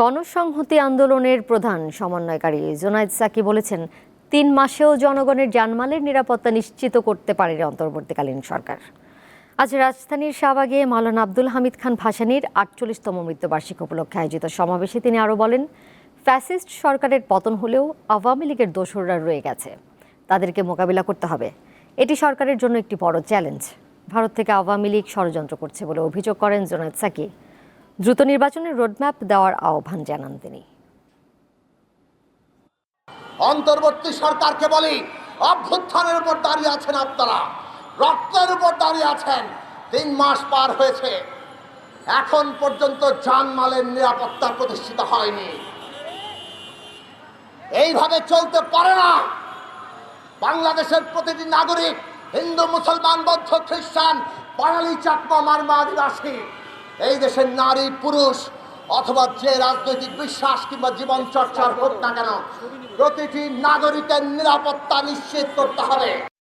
গণসংহতি আন্দোলনের প্রধান সমন্বয়কারী জোনায়েদ সাকি বলেছেন, তিন মাসেও জনগণের জানমালের নিরাপত্তা নিশ্চিত করতে পারেনি অন্তর্বর্তীকালীন সরকার। আজ রাজধানীর শাহবাগে মাওলানা আব্দুল হামিদ খান ভাসানির আটচল্লিশতম মৃত্যুবার্ষিকী উপলক্ষে আয়োজিত সমাবেশে তিনি আরও বলেন, ফ্যাসিস্ট সরকারের পতন হলেও আওয়ামী লীগের দোসররা রয়ে গেছে। তাদেরকে মোকাবিলা করতে হবে। এটি সরকারের জন্য একটি বড় চ্যালেঞ্জ। ভারত থেকে আওয়ামী লীগ ষড়যন্ত্র করছে বলে অভিযোগ করেন জোনায়েদ সাকি। দ্রুত নির্বাচনের রোডম্যাপ দেওয়ার আহ্বান জানান তিনি। অন্তর্বর্তী সরকারকে বলি, অভ্যুত্থানের উপর দাঁড়িয়ে আছেন আপনারা। রক্তের উপর দাঁড়িয়ে আছেন। তিন মাস পার হয়েছে। এখন পর্যন্ত জানমালের নিরাপত্তা প্রতিষ্ঠিত হয়নি। এইভাবে চলতে পারে না। বাংলাদেশের প্রতিটি নাগরিক, হিন্দু, মুসলমান, বৌদ্ধ, খ্রিস্টান, বাঙালি, চাকমা, মারমা, আদিবাসী এই দেশের নারী, পুরুষ, অথবা যে রাজনৈতিক বিশ্বাস কিংবা জীবন চর্চার হোক না কেন, প্রতিটি নাগরিকের নিরাপত্তা নিশ্চিত করতে হবে।